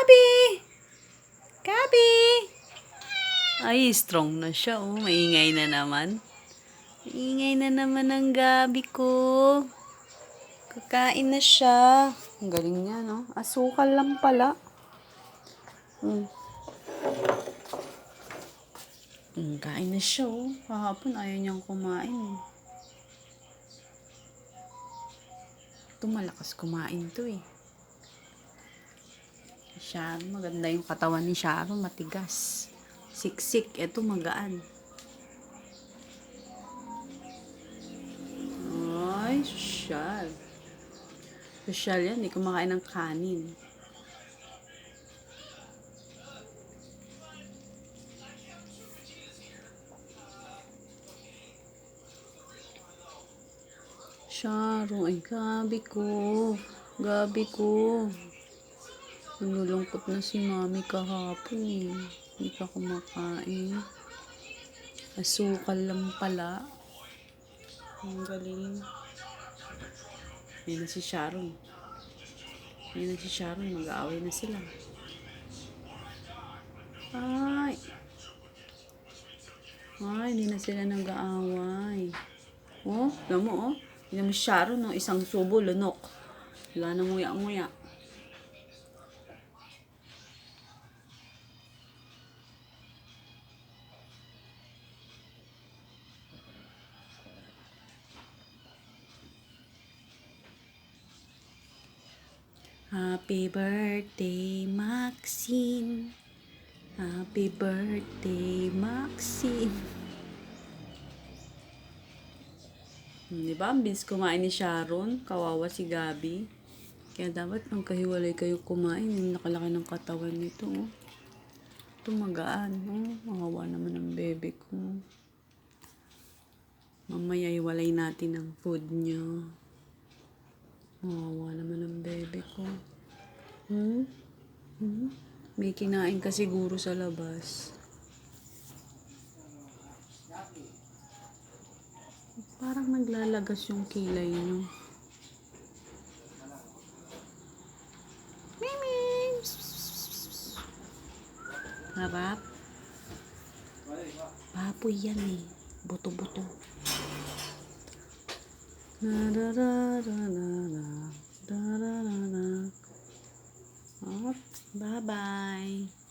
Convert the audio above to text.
Gabi! Gabi! Ay, strong na siya, oh. Maingay na naman. Maingay na naman ang gabi ko. Kakain na siya. Ang galing niya, no? Asukal lang pala. Hmm. Hmm, kain na siya, oh. Kahapon ayaw niyang kumain, eh. Ito malakas kumain to, eh. Sharon, maganda yung katawan ni Sharon, matigas. Siksik, ito magaan. Ay, sosyal. Sosyal yan, hindi kumakain ng kanin. Sharon, ay gabi ko. Gabi ko. Nalulungkot na si mami kahapon eh. Hindi ka kumakain. Asukal lang pala. Ang galing. Yan na si Sharon. Yan na si Sharon. Mag-aaway na sila. Ay. Ay, hindi na sila nag-aaway. Oh, alam mo oh. Yan mo si Sharon, no? isang subo, lunok. Wala na nguya-nguya. Happy birthday, Maxine. Happy birthday, Maxine. Hmm, Di ba? Ang kumain ni Sharon. Kawawa si Gabi. Kaya dapat nang kahiwalay kayo kumain. Yung nakalaki ng katawan nito. Oh. Ito magaan. Oh. Mahawa naman ang bebe ko. Mamaya iwalay natin ang food niya. Mahawa naman ang bebe ko. Hmm? Hmm? May kinain ka siguro sa labas. Parang naglalagas yung kilay niyo. Mimi! Harap. Baboy yan eh. Buto-buto. Na da susunod. Bye-bye!